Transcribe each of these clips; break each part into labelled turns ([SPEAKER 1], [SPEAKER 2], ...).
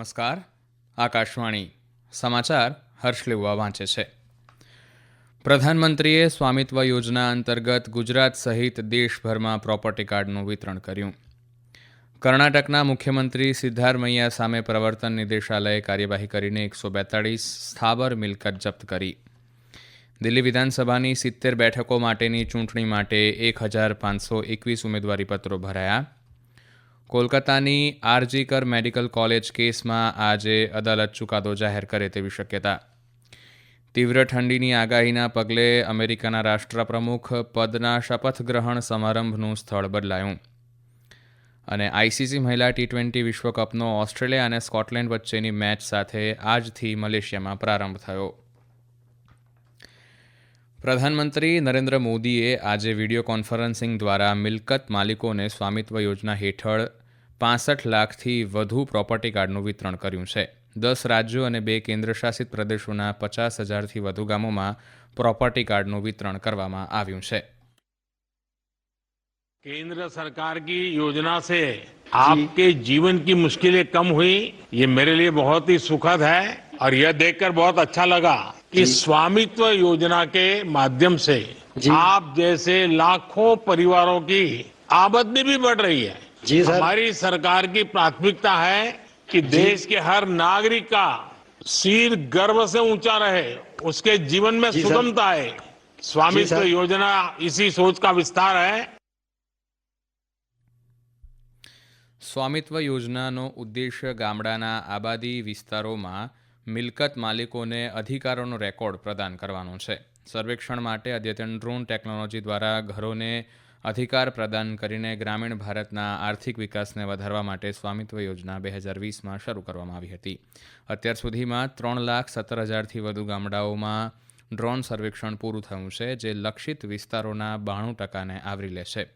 [SPEAKER 1] નમસ્કાર. આકાશવાણી સમાચાર હર્ષ લેવા વાંચે છે. પ્રધાનમંત્રીએ સ્વામિત્વ યોજના અંતર્ગત ગુજરાત સહિત દેશભરમાં પ્રોપર્ટી કાર્ડનું વિતરણ કર્યું. કર્ણાટકના મુખ્યમંત્રી સિદ્ધારમૈયા સામે પ્રવર્તન નિદેશાલયે કાર્યવાહી કરીને એકસો બેતાળીસ સ્થાવર મિલકત જપ્ત કરી. દિલ્હી વિધાનસભાની સિત્તેર બેઠકો માટેની ચૂંટણી માટે એક હજાર પાંચસો એકવીસ ઉમેદવારીપત્રો ભરાયા. કોલકાતાની આરજીકર મેડિકલ કોલેજ કેસમાં આજે અદાલત ચુકાદો જાહેર કરે તેવી શક્યતા. તીવ્ર ઠંડીની આગાહીના પગલે અમેરિકાના રાષ્ટ્રપ્રમુખ પદના શપથ ગ્રહણ સમારંભનું સ્થળ બદલાયું. અને આઈસીસી મહિલા ટી ટ્વેન્ટી વિશ્વકપનો ઓસ્ટ્રેલિયા અને સ્કોટલેન્ડ વચ્ચેની મેચ સાથે આજથી મલેશિયામાં પ્રારંભ થયો. પ્રધાનમંત્રી નરેન્દ્ર મોદીએ આજે વીડિયો કોન્ફરન્સિંગ દ્વારા મિલકત માલિકોને સ્વામિત્વ યોજના હેઠળ પાસઠ લાખથી વધુ પ્રોપર્ટી કાર્ડનું વિતરણ કર્યું છે દસ રાજ્યો અને બે કેન્દ્રશાસિત પ્રદેશોના પચાસ હજારથી વધુ ગામોમાં પ્રોપર્ટી કાર્ડનું વિતરણ કરવામાં આવ્યું છે
[SPEAKER 2] केंद्र सरकार की योजना से आपके जीवन की मुश्किलें कम हुई ये मेरे लिए बहुत ही सुखद है और यह देखकर बहुत अच्छा लगा कि स्वामित्व योजना के माध्यम से आप जैसे लाखों परिवारों की आमदनी भी बढ़ रही है
[SPEAKER 3] जी सर।
[SPEAKER 2] हमारी सरकार की प्राथमिकता है कि देश के हर नागरिक का सिर गर्व से ऊंचा रहे उसके जीवन में
[SPEAKER 3] जी सर।
[SPEAKER 2] सुगमता आए स्वामित्व
[SPEAKER 3] सर।
[SPEAKER 2] योजना इसी सोच का विस्तार है
[SPEAKER 1] સ્વામિત્વ યોજનાનો ઉદ્દેશ્ય ગામડાના આબાદી વિસ્તારોમાં મિલકત માલિકોને અધિકારોનો રેકોર્ડ પ્રદાન કરવાનો છે સર્વેક્ષણ માટે અદ્યતન ડ્રોન ટેકનોલોજી દ્વારા ઘરોને અધિકાર પ્રદાન કરીને ગ્રામીણ ભારતના આર્થિક વિકાસને વધારવા માટે સ્વામિત્વ યોજના બે હજાર વીસમાં શરૂ કરવામાં આવી હતી. અત્યાર સુધીમાં ત્રણ લાખ સત્તર હજારથી વધુ ગામડાઓમાં ડ્રોન સર્વેક્ષણ પૂરું થયું છે, જે લક્ષિત વિસ્તારોના બાણું ટકાને આવરી લેશે.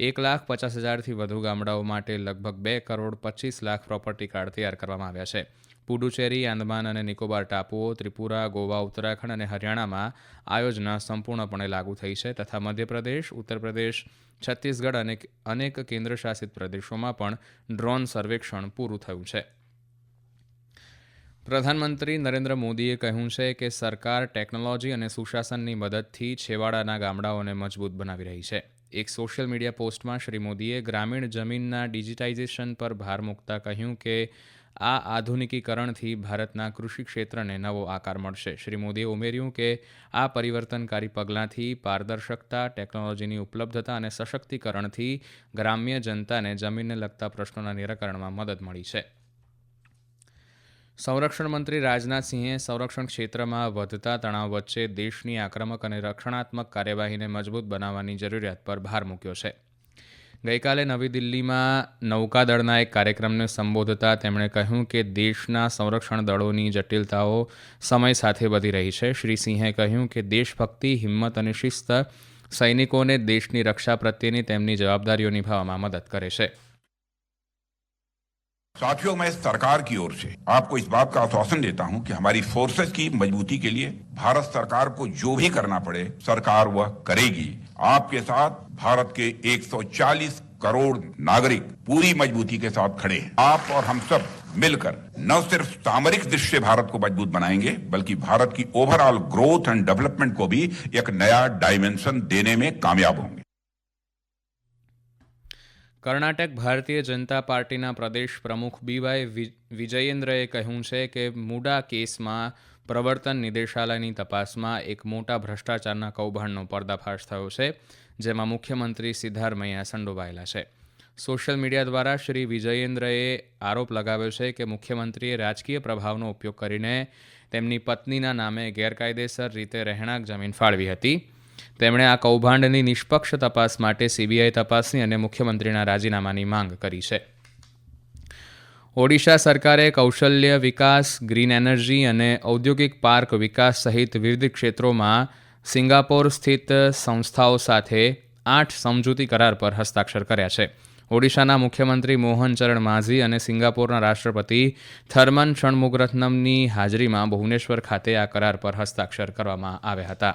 [SPEAKER 1] એક લાખ પચાસ હજારથી વધુ ગામડાઓ માટે લગભગ બે કરોડ પચીસ લાખ પ્રોપર્ટી કાર્ડ તૈયાર કરવામાં આવ્યા છે. પુડુચેરી, આંદમાન અને નિકોબાર ટાપુઓ, ત્રિપુરા, ગોવા, ઉત્તરાખંડ અને હરિયાણામાં આ યોજના સંપૂર્ણપણે લાગુ થઈ છે તથા મધ્યપ્રદેશ ઉત્તર પ્રદેશ છત્તીસગઢ અને અનેક કેન્દ્રશાસિત પ્રદેશોમાં પણ ડ્રોન સર્વેક્ષણ પૂરું થયું છે. પ્રધાનમંત્રી નરેન્દ્ર મોદીએ કહ્યું છે કે સરકાર ટેકનોલોજી અને સુશાસનની મદદથી છેવાડાના ગામડાઓને મજબૂત બનાવી રહી છે. એક સોશિયલ મીડિયા પોસ્ટમાં શ્રી મોદીએ ગ્રામીણ જમીનના ડિજિટાઇઝેશન પર ભાર મૂકતા કહ્યું કે આ આધુનિકીકરણથી ભારતના કૃષિ ક્ષેત્રને નવો આકાર મળશે. શ્રી મોદીએ ઉમેર્યું કે આ પરિવર્તનકારી પગલાંથી પારદર્શકતા, ટેકનોલોજીની ઉપલબ્ધતા અને સશક્તિકરણથી ગ્રામ્ય જનતાને જમીનને લગતા પ્રશ્નોના નિરાકરણમાં મદદ મળી છે. સંરક્ષણ મંત્રી રાજનાથસિંહે સંરક્ષણ ક્ષેત્રમાં વધતા તણાવ વચ્ચે દેશની આક્રમક અને રક્ષણાત્મક કાર્યવાહીને મજબૂત બનાવવાની જરૂરિયાત પર ભાર મૂક્યો છે. ગઈકાલે નવી દિલ્હીમાં નૌકાદળના એક કાર્યક્રમને સંબોધતા તેમણે કહ્યું કે દેશના સંરક્ષણ દળોની જટિલતાઓ સમય સાથે વધી રહી છે શ્રી સિંહે કહ્યું કે દેશભક્તિ હિંમત અને શિસ્ત સૈનિકોને દેશની રક્ષા પ્રત્યેની તેમની જવાબદારીઓ નિભાવવામાં મદદ કરે છે
[SPEAKER 4] साथियों मैं सरकार की ओर से आपको इस बात का आश्वासन देता हूं कि हमारी फोर्सेस की मजबूती के लिए भारत सरकार को जो भी करना पड़े सरकार वह करेगी आपके साथ भारत के 140 करोड़ नागरिक पूरी मजबूती के साथ खड़े हैं आप और हम सब मिलकर न सिर्फ सामरिक दृष्टि से भारत को मजबूत बनाएंगे बल्कि भारत की ओवरऑल ग्रोथ एंड डेवलपमेंट को भी एक नया डायमेंशन देने में कामयाब होंगे
[SPEAKER 1] કર્ણાટક ભારતીય જનતા પાર્ટીના પ્રદેશ પ્રમુખ બીવાય વિજયેન્દ્રએ કહ્યું છે કે મુડા કેસમાં પ્રવર્તન નિદેશાલયની તપાસમાં એક મોટા ભ્રષ્ટાચારના કૌભાંડનો પર્દાફાશ થયો છે, જેમાં મુખ્યમંત્રી સિદ્ધારમૈયા સંડોવાયેલા છે. સોશિયલ મીડિયા દ્વારા શ્રી વિજયેન્દ્રએ આરોપ લગાવ્યો છે કે મુખ્યમંત્રીએ રાજકીય પ્રભાવનો ઉપયોગ કરીને તેમની પત્નીના નામે ગેરકાયદેસર રીતે રહેણાંક જમીન ફાળવી હતી. તેમણે આ કૌભાંડની નિષ્પક્ષ તપાસ માટે સીબીઆઈ તપાસની અને મુખ્યમંત્રીના રાજીનામાની માંગ કરી છે. ઓડિશા સરકારે કૌશલ્ય વિકાસ, ગ્રીન એનર્જી અને ઔદ્યોગિક પાર્ક વિકાસ સહિત વિવિધ ક્ષેત્રોમાં સિંગાપોર સ્થિત સંસ્થાઓ સાથે આઠ સમજૂતી કરાર પર હસ્તાક્ષર કર્યા છે. ઓડિશાના મુખ્યમંત્રી મોહન ચરણ માઝી અને સિંગાપોરના રાષ્ટ્રપતિ થર્મન ષણમુગરત્નમની હાજરીમાં ભુવનેશ્વર ખાતે આ કરાર પર હસ્તાક્ષર કરવામાં આવ્યા હતા.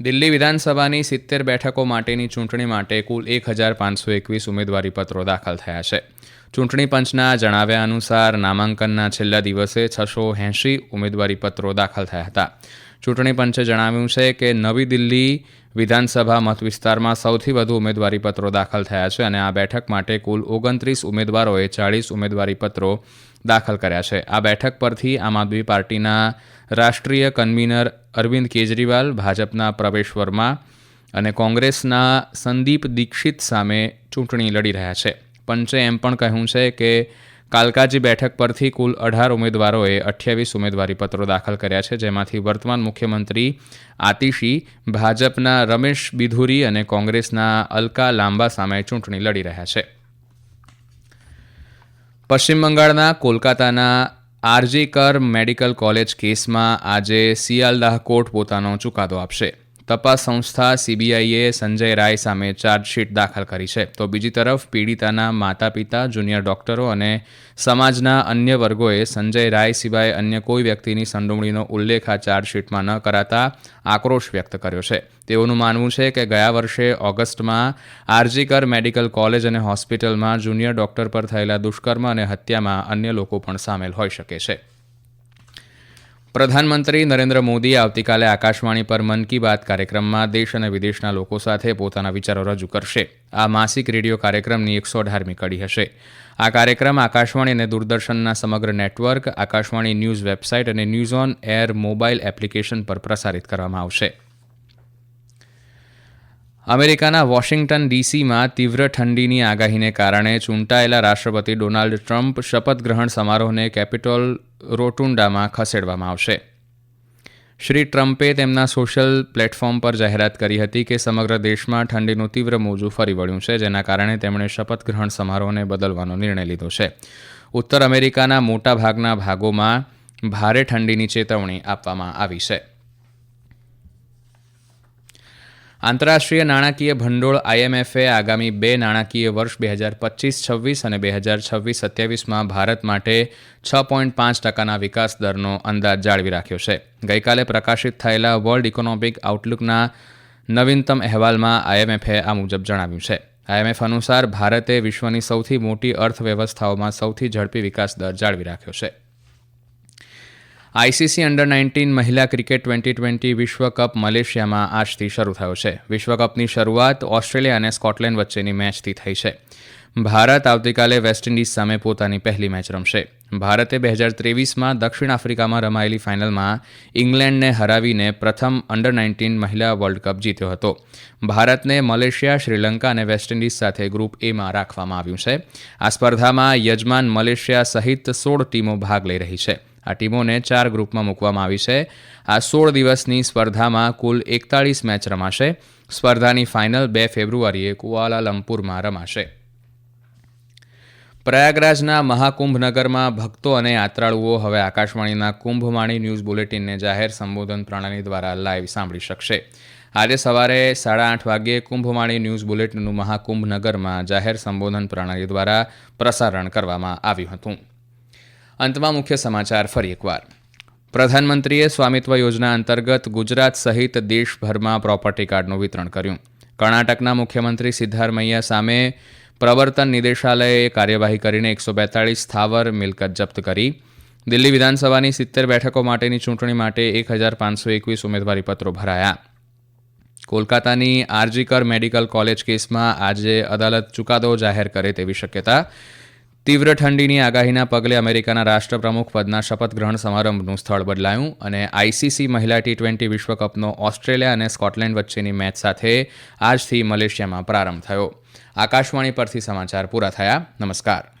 [SPEAKER 1] દિલ્હી વિધાનસભાની સિત્તેર બેઠકો માટેની ચૂંટણી માટે કુલ એક હજાર પાંચસો એકવીસ ઉમેદવારી પત્રો દાખલ થયા છે. ચૂંટણી પંચના જણાવ્યા અનુસાર નામાંકનના છેલ્લા દિવસે છસો એંશી ઉમેદવારી પત્રો દાખલ થયા હતા. ચૂંટણી પંચે જણાવ્યું છે કે નવી દિલ્હી વિધાનસભા મત વિસ્તારમાં સૌથી વધુ ઉમેદવારી પત્રો દાખલ થયા છે અને આ બેઠક માટે કુલ ઓગણત્રીસ ઉમેદવારોએ ચાળીસ ઉમેદવારી પત્રો દાખલ કર્યા છે. આ બેઠક પરથી આમ આદમી પાર્ટીના રાષ્ટ્રીય કન્વીનર અરવિંદ કેજરીવાલ ભાજપના પ્રવેશ વર્મા અને કોંગ્રેસના સંદીપ દીક્ષિત સામે ચૂંટણી લડી રહ્યા છે. પંચે એમ પણ કહ્યું છે કે કાલકાજી બેઠક પરથી કુલ અઢાર ઉમેદવારોએ અઠ્યાવીસ ઉમેદવારી પત્રો દાખલ કર્યા છે, જેમાંથી વર્તમાન મુખ્યમંત્રી આતિશી, ભાજપના રમેશ બિધુરી અને કોંગ્રેસના અલકા લાંબા સામે ચૂંટણી લડી રહ્યા છે. પશ્ચિમ બંગાળના કોલકાતાના આરજી કર મેડિકલ કોલેજ કેસમાં આજે સિયાલદાહ કોર્ટ પોતાનો ચુકાદો આપશે. તપાસ સંસ્થા સીબીઆઈએ સંજય રાય સામે ચાર્જશીટ દાખલ કરી છે. તો બીજી તરફ પીડિતાના માતા પિતા જુનિયર ડોક્ટરો અને સમાજના અન્ય વર્ગોએ સંજય રાય સિવાય અન્ય કોઈ વ્યક્તિની સંડોવણીનો ઉલ્લેખ આ ચાર્જશીટમાં ન કરાતા આક્રોશ વ્યક્ત કર્યો છે. તેઓનું માનવું છે કે ગયા વર્ષે ઓગસ્ટમાં આરજીકર મેડિકલ કોલેજ અને હોસ્પિટલમાં જુનિયર ડોક્ટર પર થયેલા દુષ્કર્મ અને હત્યામાં અન્ય લોકો પણ સામેલ હોઈ શકે છે. પ્રધાનમંત્રી નરેન્દ્ર મોદી આવતીકાલે આકાશવાણી પર મન કી બાત કાર્યક્રમમાં દેશ અને વિદેશના લોકો સાથે પોતાના વિચારો રજૂ કરશે. આ માસિક રેડિયો કાર્યક્રમની એકસો અઢારમી કડી હશે. આ કાર્યક્રમ આકાશવાણી અને દૂરદર્શનના સમગ્ર નેટવર્ક, આકાશવાણી ન્યૂઝ વેબસાઇટ અને news on air mobile application પર પ્રસારિત કરવામાં આવશે. અમેરિકાના વોશિંગ્ટન ડીસીમાં તીવ્ર ઠંડીની આગાહીને કારણે ચૂંટાયેલા રાષ્ટ્રપતિ ડોનાલ્ડ ટ્રમ્પ શપથ ગ્રહણ સમારોહને કેપિટોલ રોટુંડામાં ખસેડવામાં આવશે. શ્રી ટ્રમ્પે તેમના સોશિયલ પ્લેટફોર્મ પર જાહેરાત કરી હતી કે સમગ્ર દેશમાં ઠંડીનું તીવ્ર મોજું ફરી વળ્યું છે, જેના કારણે તેમણે શપથ ગ્રહણ સમારોહને બદલવાનો નિર્ણય લીધો છે. ઉત્તર અમેરિકાના મોટાભાગના ભાગોમાં ભારે ઠંડીની ચેતવણી આપવામાં આવી છે. આંતરરાષ્ટ્રીય નાણાકીય ભંડોળ આઈએમએફે આગામી બે નાણાકીય વર્ષ બે હજાર પચીસ, છવ્વીસ અને બે હજાર છવ્વીસ સત્યાવીસમાં ભારત માટે છ પોઈન્ટ પાંચ ટકાના વિકાસ દરનો અંદાજ જાળવી રાખ્યો છે. ગઈકાલે પ્રકાશિત થયેલા વર્લ્ડ ઇકોનોમિક આઉટલુકના નવીનતમ અહેવાલમાં આઈએમએફે આ મુજબ જણાવ્યું છે. આઈએમએફ અનુસાર ભારતે વિશ્વની સૌથી મોટી અર્થવ્યવસ્થાઓમાં સૌથી ઝડપી વિકાસ દર જાળવી રાખ્યો છે. આઈસીસી અંડર નાઇન્ટીન મહિલા ક્રિકેટ ટ્વેન્ટી ટ્વેન્ટી વિશ્વકપ મલેશિયામાં આજથી શરૂ થયો છે. વિશ્વકપની શરૂઆત ઓસ્ટ્રેલિયા અને સ્કોટલેન્ડ વચ્ચેની મેચથી થઈ છે. ભારત આવતીકાલે વેસ્ટ ઇન્ડિઝ સામે પોતાની પહેલી મેચ રમશે. ભારતે બે હજાર ત્રેવીસમાં દક્ષિણ આફ્રિકામાં રમાયેલી ફાઇનલમાં ઇંગ્લેન્ડને હરાવીને પ્રથમ અંડર નાઇન્ટીન મહિલા વર્લ્ડ કપ જીત્યો હતો. ભારતને મલેશિયા, શ્રીલંકા અને વેસ્ટ ઇન્ડિઝ સાથે ગ્રુપ એમાં રાખવામાં આવ્યું છે. આ સ્પર્ધામાં યજમાન મલેશિયા સહિત સોળ ટીમો ભાગ લઈ રહી છે. આ ટીમોને ચાર ગ્રુપમાં મૂકવામાં આવી છે. આ સોળ દિવસની સ્પર્ધામાં કુલ એકતાળીસ મેચ રમાશે. સ્પર્ધાની ફાઇનલ બે ફેબ્રુઆરીએ કુઆલાલંપુરમાં રમાશે. પ્રયાગરાજના મહાકુંભનગરમાં ભક્તો અને યાત્રાળુઓ હવે આકાશવાણીના કુંભવાણી ન્યૂઝ બુલેટિનને જાહેર સંબોધન પ્રણાલી દ્વારા લાઈવ સાંભળી શકશે. આજે સવારે સાડા આઠ વાગ્યે કુંભવાણી ન્યૂઝ બુલેટિનનું મહાકુંભનગરમાં જાહેર સંબોધન પ્રણાલી દ્વારા પ્રસારણ કરવામાં આવ્યું હતું. અંતમાં મુખ્ય સમાચાર ફરી એકવાર. પ્રધાનમંત્રીએ સ્વામિત્વ યોજના અંતર્ગત ગુજરાત સહિત દેશભરમાં પ્રોપર્ટી કાર્ડનું વિતરણ કર્યું. કર્ણાટકના મુખ્યમંત્રી સિદ્ધારમૈયા સામે પ્રવર્તન નિદેશાલયે કાર્યવાહી કરીને એકસો બેતાળીસ સ્થાવર મિલકત જપ્ત કરી. દિલ્હી વિધાનસભાની સિત્તેર બેઠકો માટેની ચૂંટણી માટે એક હજાર પાંચસો એકવીસ ઉમેદવારી પત્રો ભરાયા. કોલકાતાની આરજીકર મેડિકલ કોલેજ કેસમાં આજે અદાલત ચુકાદો જાહેર કરે તેવી શક્યતા તીવ્ર ઠંડીની આગાહીના પગલે અમેરિકાના રાષ્ટ્રપ્રમુખ પદના શપથ ગ્રહણ સમારંભનું સ્થળ બદલાયું અને આઈસીસી મહિલા ટી ટ્વેન્ટી વિશ્વકપનો ઓસ્ટ્રેલિયા અને સ્કોટલેન્ડ વચ્ચેની મેચ સાથે આજથી મલેશિયામાં પ્રારંભ થયો. આકાશવાણી પરથી સમાચાર પૂરા થયા. નમસ્કાર.